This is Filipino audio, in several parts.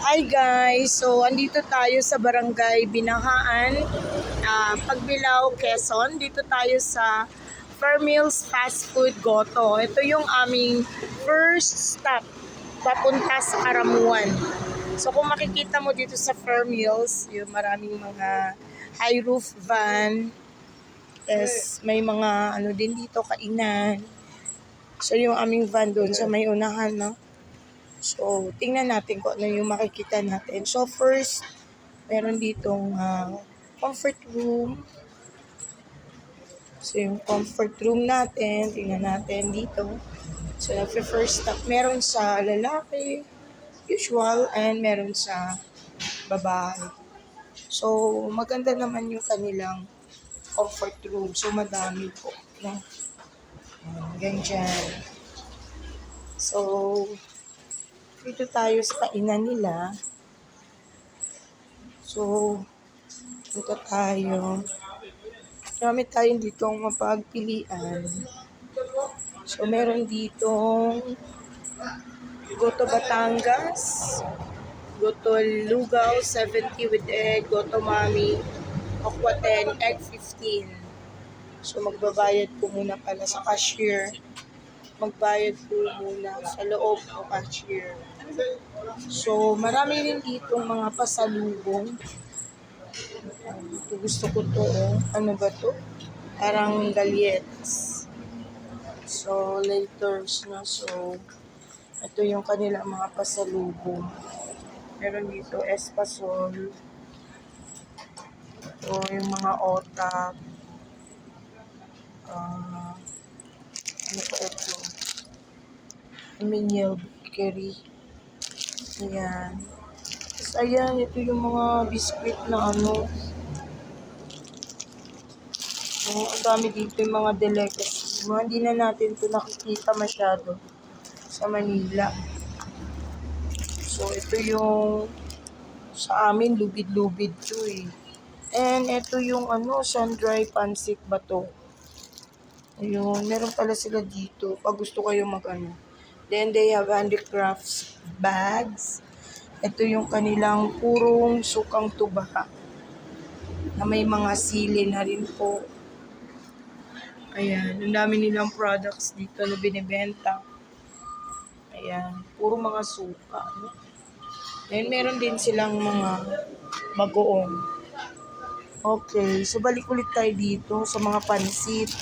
Hi guys! So, andito tayo sa Barangay Binahaan, ah, Pagbilao, Quezon. Dito tayo sa Fermil's Fast Food Goto. Ito yung aming first stop papunta sa Karamuan. So, kung makikita mo dito sa Fermil's, yung maraming mga high roof van, Yes, may mga ano din dito, kainan. So, yung aming van doon sa may unahan, no? So, tingnan natin kung ano yung makikita natin. So, first, meron ditong ah, comfort room. So, yung comfort room natin, tingnan natin dito. So, first stop, meron sa lalaki, usual, and meron sa babae. So, maganda naman yung kanilang comfort room. So, madami po. No? Ganyan. So, dito tayo sa kainan nila. So, dito tayo. Marami tayong ditong mapagpilian. So, meron ditong Goto Batangas, Goto Lugaw, 70 with egg, Goto Mami, Okwa 10, egg 15. So, magbabayad po muna pala sa cashier. Magbayad po muna sa loob o cashier. So, marami rin ditong mga pasalubong. Ito gusto ko to. oh. Ano ba to? Parang gallettes. So, laters na. So, ito yung kanilang mga pasalubong. Meron dito espasol. Ito yung mga otak. Ah, ito? Menial bakery. Ayan. Tapos ayan, ito yung mga biscuit na ano. Oh, ang dami dito yung mga delicacies. Mga hindi na natin ito nakikita masyado sa Manila. So, ito yung sa amin, lubid-lubid to eh. And ito yung ano, sun-dry pancit ba to? Ayun, meron pala sila dito pag gusto kayo mag ano. Then they have handicrafts bags. Ito yung kanilang purong sukang tuba na may mga sili na rin po. Ayan, ang dami nilang products dito na binibenta. Ayan, puro mga suka. No? Then meron din silang mga bagoong. Okay, so balik ulit tayo dito sa mga pansit.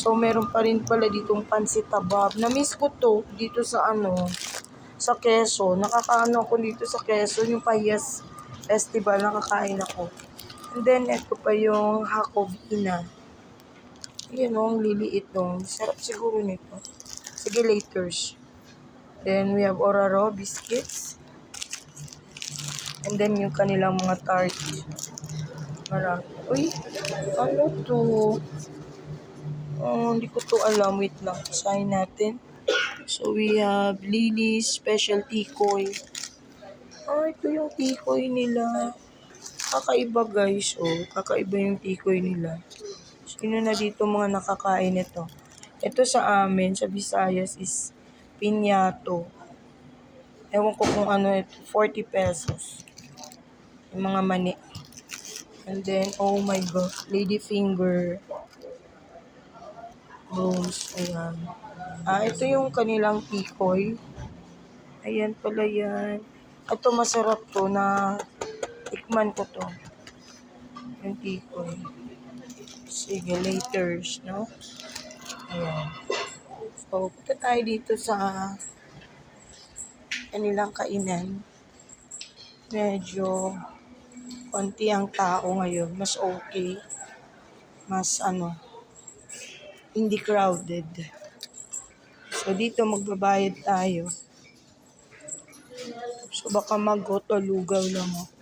So, meron pa rin pala ditong pansit tabab. Na-miss ko to dito sa ano, sa Quezon. Nakakaano ako dito sa Quezon, yung Payas Festival, nakakain ako. And then, ito pa yung Hakobina. Yan o, ang liliit nung. Sarap siguro nito. Sige, laters. Then, we have Oraro biscuits. And then, yung kanilang mga tart. Marami. Uy, ano to? Oh, hindi ko to alam. Wait lang. Sign natin. So, we have Lily's Special Tikoy. Ah, ito yung tikoy nila. Kakaiba guys. Oh, kakaiba yung tikoy nila. Sino na dito mga nakakain ito? Ito sa amin, sa Visayas is pinyato. Ewan ko kung ano ito. 40 pesos. Yung mga mani. And then, oh my God, lady finger. Rose, ayan. Ah, ito yung kanilang tikoy. Ayan pala yan. Ito masarap to na tikman ko to. Yung tikoy. Sige, laters, no? Ayan. So, punta tayo dito sa kanilang kainan. Medyo konti ang tao ngayon. Mas okay. Mas ano, hindi crowded. So, dito magbabayad tayo. So, baka mag-goto lugaw lang ako.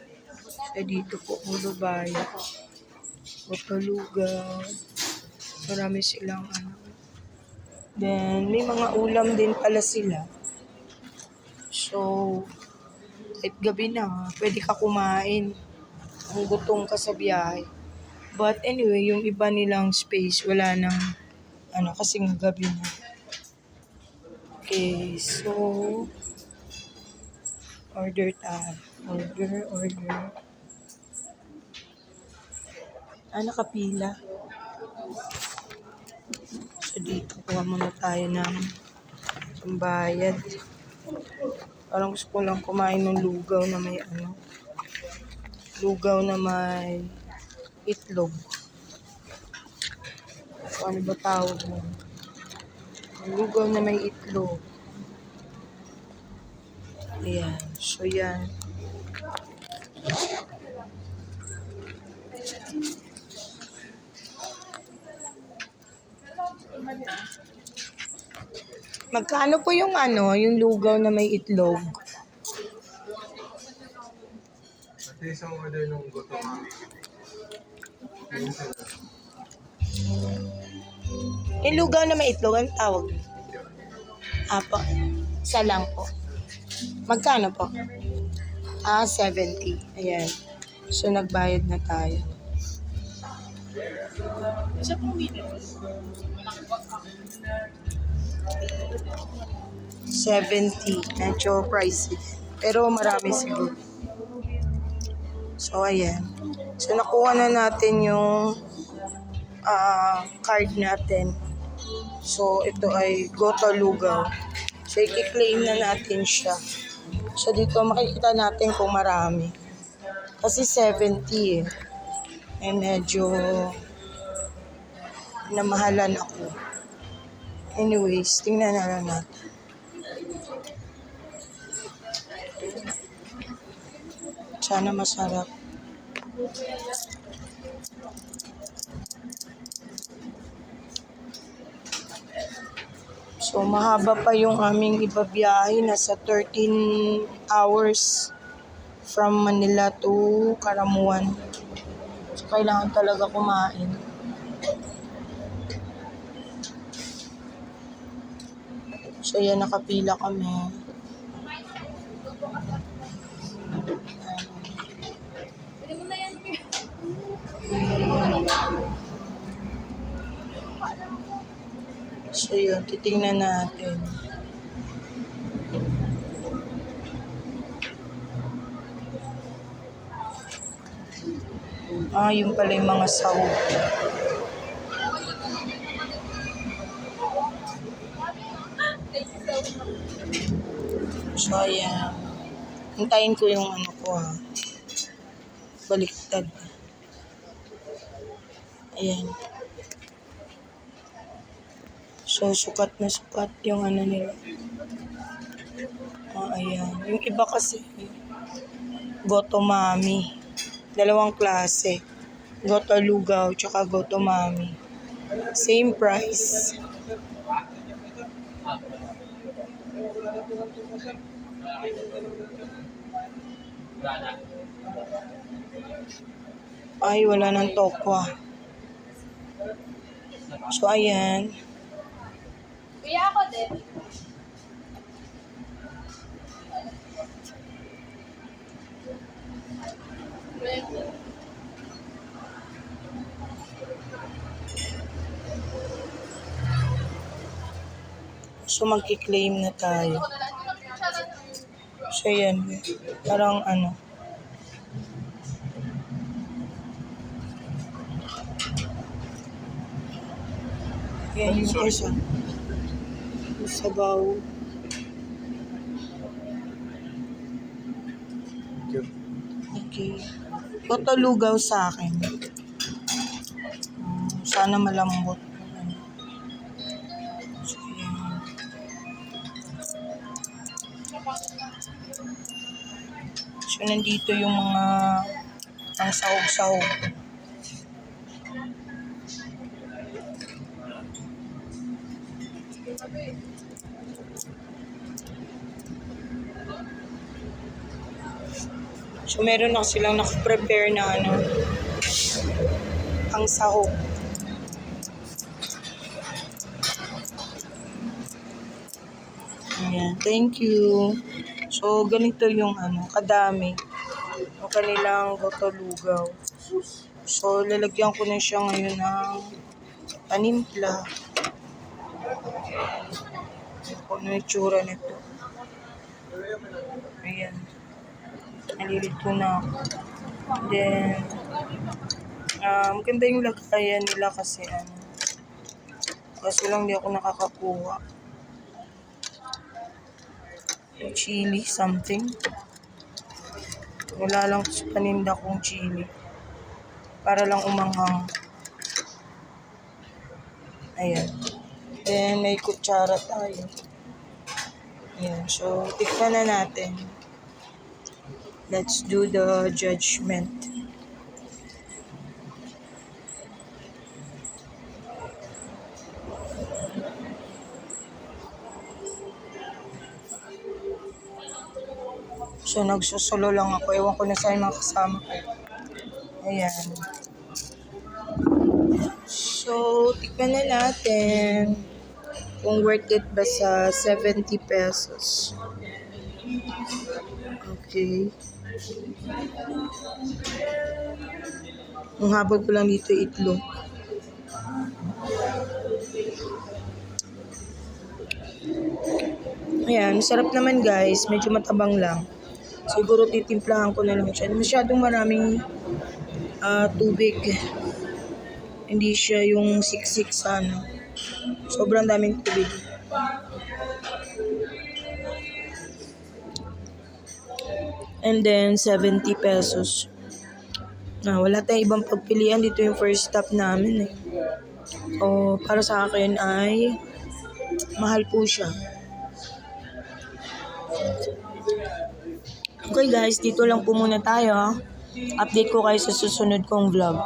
So, dito po magbabayad. Goto lugaw. Marami silang ano. Then, may mga ulam din pala sila. So, kahit gabi na, pwede ka kumain. Kung gutom ka sa biyahe. But anyway, yung iba nilang space, wala nang, ano, kasing gabi na. Okay, so, Order tayo. Order, order. Ah, nakapila. So, dito kuha muna tayo ng pambayad. Parang gusto ko lang kumain ng lugaw na may ano. Lugaw na may itlog. So, ano ba tawag mo? Lugaw na may itlog. Ayan. So, yan. Magkano po yung ano, yung lugaw na may itlog? Ito isang order ng mami. Yun sila. Yung lugaw na may itlog, ang tawag? Apo. Isa lang po. Magkano po? Ah, 70. Ayan. So, nagbayad na tayo. Isa pong minute. 70. Medyo pricey. Pero marami siguro. So, ayan. So, nakuha na natin yung ah, card natin. So, ito ay Goto Lugaw. So, i-claim na natin siya. So, dito makikita natin kung marami. Kasi 70 eh. Eh, medyo namahalan ako. Anyways, tingnan na lang natin. Sana masarap. So, mahaba pa yung aming ibabiyahe. Nasa 13 hours from Manila to Karamuan. So, kailangan talaga kumain. So, yan, nakapila kami. So, yun, titingnan natin. Ah, yung pala yung mga sahog. So, ayan. Hintayin ko yung ano ko ha. Baliktad. Ayan. So, sukat na sukat yung ano nila. Ah, ayan. Yung iba kasi, Goto Mami. Dalawang klase. Goto Lugaw, tsaka Goto Mami. Same price. Ay, wala ng tokwa. So, ayan. Kuya ako din. So, magki-claim na tayo. So, yan. Parang ano. Yan yung isa. Sabaw. Okay. Patulugaw sa akin. Mm, Sana malambot. So, nandito yung mga ang sahog-sahog. So, meron na silang nakaprepare na ano, ang sahog. Ayan, thank you. So, ganito yung ano, kadami. Ang kanilang goto lugaw. So, lalagyan ko na siya ngayon ng panimpla. Ano yung tsura nito. Ayan. Nalilito na ako. Then, um, maganda yung lagayan nila kasi ano. Kaso lang di ako nakakakuha. Chili something. Wala lang sa paninda kong chili. Para lang umanghang. Ayan. Then, may kutsara tayo. Ayan. So, tikman na natin. Let's do the judgment. So, nagsusulo lang ako. Ewan ko na sa mga kasama ko. Ayan. So, tikman na natin kung worth it ba sa 70 pesos. Okay. Ang habol ko lang dito itlog. Ayan, sarap naman guys. Medyo matabang lang. Siguro titimplahan ko na lang siya. Masyadong maraming ah, tubig. Hindi siya yung siksik sana. Sobrang daming tubig. And then, 70 pesos. Na, wala tayong ibang pagpilian. Dito yung first stop namin eh. So, para sa akin ay mahal po siya. Okay guys, dito lang po muna tayo. Update ko kayo sa susunod kong vlog.